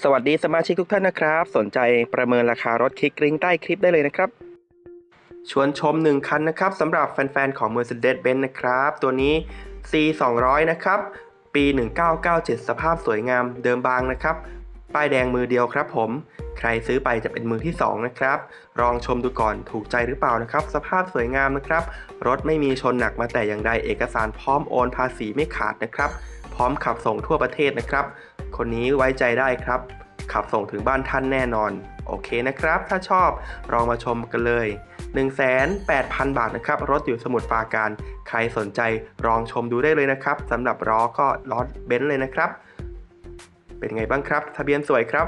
สวัสดีสมาชิกทุกท่านนะครับ สนใจประเมินราคารถคลิกลิงก์ใต้คลิปได้เลยนะครับ ชวนชม 1 คันนะครับสำหรับแฟนๆ ของ Mercedes-Benz นะครับ ตัวนี้ C 2 0 0นะครับ ปี 1997 สภาพสวยงามเดิมบางนะครับ ป้ายแดงมือเดียวครับผม ใครซื้อไปจะเป็นมือที่ 2 นะครับ ลองชมดูก่อนถูกใจหรือเปล่านะครับ สภาพสวยงามนะครับ รถไม่มีชนหนักมาแต่อย่างใดเอกสารพร้อมโอนภาษีไม่ขาดนะครับ พร้อมขับส่งทั่วประเทศนะครับ คนนี้ไว้ใจได้ครับ ขับส่งถึงบ้านท่านแน่นอน โอเคนะครับ ถ้าชอบลองมาชมกันเลย 180,000บาทนะครับ รถอยู่สมุทรปราการ ใครสนใจลองชมดูได้เลยนะครับสำหรับล้อก็ล้อเบนซ์เลยนะครับ เป็นไงบ้างครับ ทะเบียนสวยครับ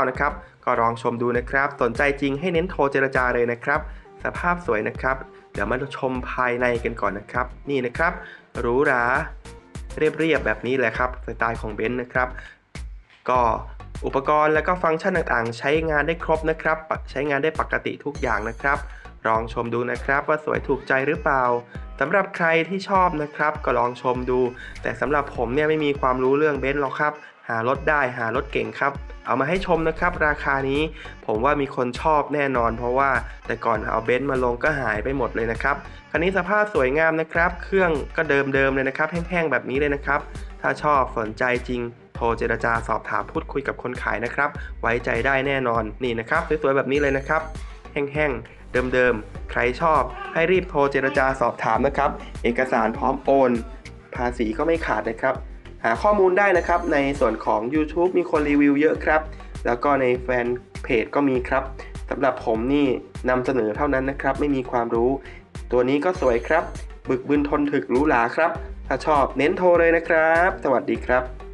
2949 นะครับ ก็ลองชมดูนะครับ สนใจจริงให้เน้นโทรเจรจาเลยนะครับ สภาพสวยนะครับ เดี๋ยวมาชมภายในกันก่อนนะครับ นี่นะครับหรูหรา เรียบๆแบบนี้แหละครับสไตล์ของเบนซ์นะครับ ก็อุปกรณ์และก็ฟังก์ชันต่างๆ ใช้งานได้ครบนะครับ ใช้งานได้ปกติทุกอย่างนะครับ ลองชมดูนะครับว่าสวยถูกใจหรือเปล่าสำหรับใครที่ชอบนะครับ ก็ลองชมดู แต่สำหรับผมเนี่ยไม่มีความรู้เรื่องเบนซ์หรอกครับ หารถได้หารถเก่งครับ เอามาให้ชมนะครับ ราคานี้ผมว่ามีคนชอบแน่นอน เพราะว่าแต่ก่อนเอาเบนซ์มาลงก็หายไปหมดเลยนะครับ คันนี้สภาพสวยงามนะครับ เครื่องก็เดิมๆเลยนะครับ แห้งๆแบบนี้เลยนะครับ ถ้าชอบสนใจจริงโทรเจรจาสอบถามพูดคุยกับคนขายนะครับ ไว้ใจได้แน่นอนนี่นะครับสวยๆแบบนี้เลยนะครับ แห้งๆเดิมๆใครชอบให้รีบโทรเจรจาสอบถามนะครับ เอกสารพร้อมโอน ภาษีก็ไม่ขาดนะครับ หาข้อมูลได้นะครับ ในส่วนของ YouTube มีคนรีวิวเยอะครับ แล้วก็ในแฟนเพจก็มีครับสำหรับผมนี่นำเสนอเท่านั้นนะครับ ไม่มีความรู้ ตัวนี้ก็สวยครับ บึกบึนทนถึกหรูหราครับ ถ้าชอบเน้นโทรเลยนะครับ สวัสดีครับ